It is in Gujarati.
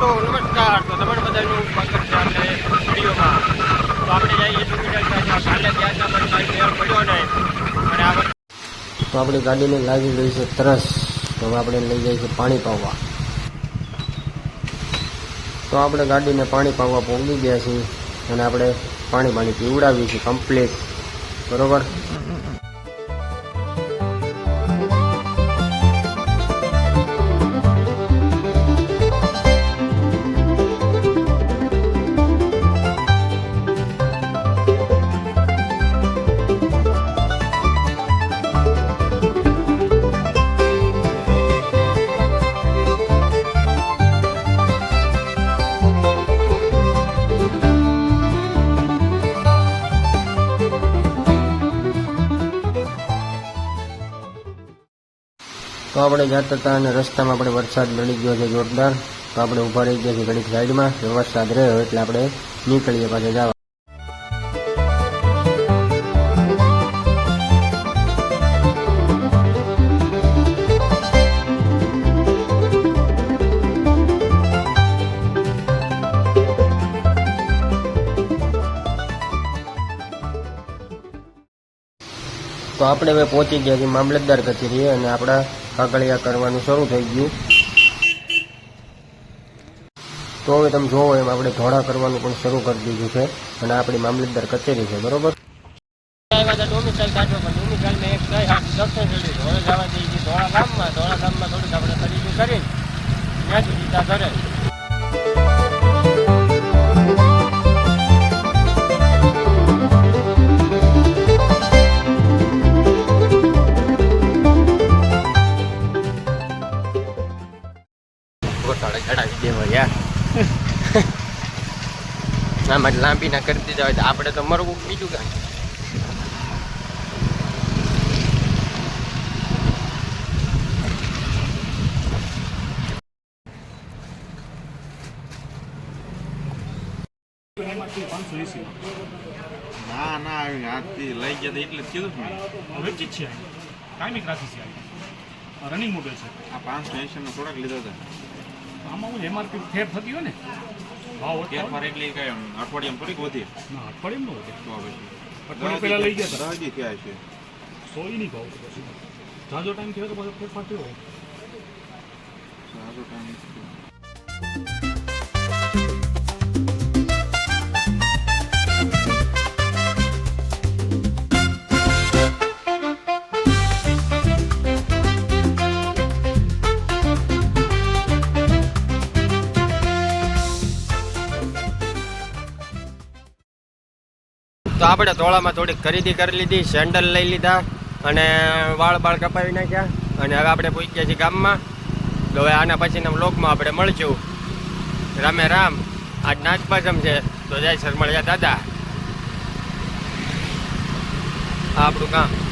તો નમસ્કાર, તો તમારા બધાનું સ્વાગત છે આપણે વિડીયોમાં. તો આપણે જઈએ તો મીડિયા કાલે ગયા હતા પડ્યો ને અને આ તો આપણી ગાડીને લાગી ગઈ છે તરસ. તો હવે આપણે લઈ જઈએ છીએ પાણી પાવવા તો આપણે ગાડીને પાણી પાવવા પહોંચી ગયા છીએ અને આપણે પાણી પાણી પીવડાવીએ છીએ કમ્પ્લીટ બરોબર? આપણે જતા હતા અને રસ્તામાં આપણે વરસાદ લડી ગયો છે જોરદાર. તો આપણે ઊભા રહી ગયા છે ઘડીક સાઈડમાં વરસાદ રહ્યો એટલે આપણે નીકળીએ પાછા જવા. તો આપણે હવે પહોંચી ગયા છીએ મામલતદાર કચેરીએ અને આપણા કાગળિયા કરવાનું શરૂ થઈ ગયું. તો હવે તમે જોવો એમ આપણે ધોળા કરવાનું પણ શરૂ કરી દીધું છે અને આપણી મામલતદાર કચેરી છે, બરોબર? કરી ધોળા ગામમાં. થોડીક આપણે ખરીદી કરીને ત્યાંથી સીધા ઘરે ગોટાળે ચડાવી દેવો યાર. આમાં લાંબી ના કરી દીધા હોય તો આપણે તો મરવું બીજું કાંઈ. ના ના આજથી લઈ ગયા એટલે જ વેચી છે કાયમી ક્લાસીસ છે આ. રનિંગ મોડેલ છે. આ પાંચસો એંશી નો થોડાક લીધો હતા આમાં હું એમઆરપી ફેર થતી હોય ને ભાવ ફેરફાર એટલી કઈ અઠવાડિયામાં થોડીક વધી ના અઠવાડિયામાં વધે તો પછી અઠવાડિયા પહેલાં લઈ ગયા હતા. દી થયા છે. સો ઈ નહીં ભાવ પછી. ઝાઝો ટાઈમ થયો તો પાછો ફેરફાર થયો. ઝાઝો ટાઈમ તો આપણે ધોળામાં થોડીક ખરીદી કરી લીધી, સેન્ડલ લઈ લીધા અને વાળ બાળ કપાવી નાખ્યા. અને હવે આપણે પહોંચ્યા છીએ ગામમાં. તો હવે આના પછીના બ્લોગમાં આપણે મળશું. રામે રામ, આજ નાચપાસમ છે. તો જય સર મળ્યા દાદા આપણું કામ.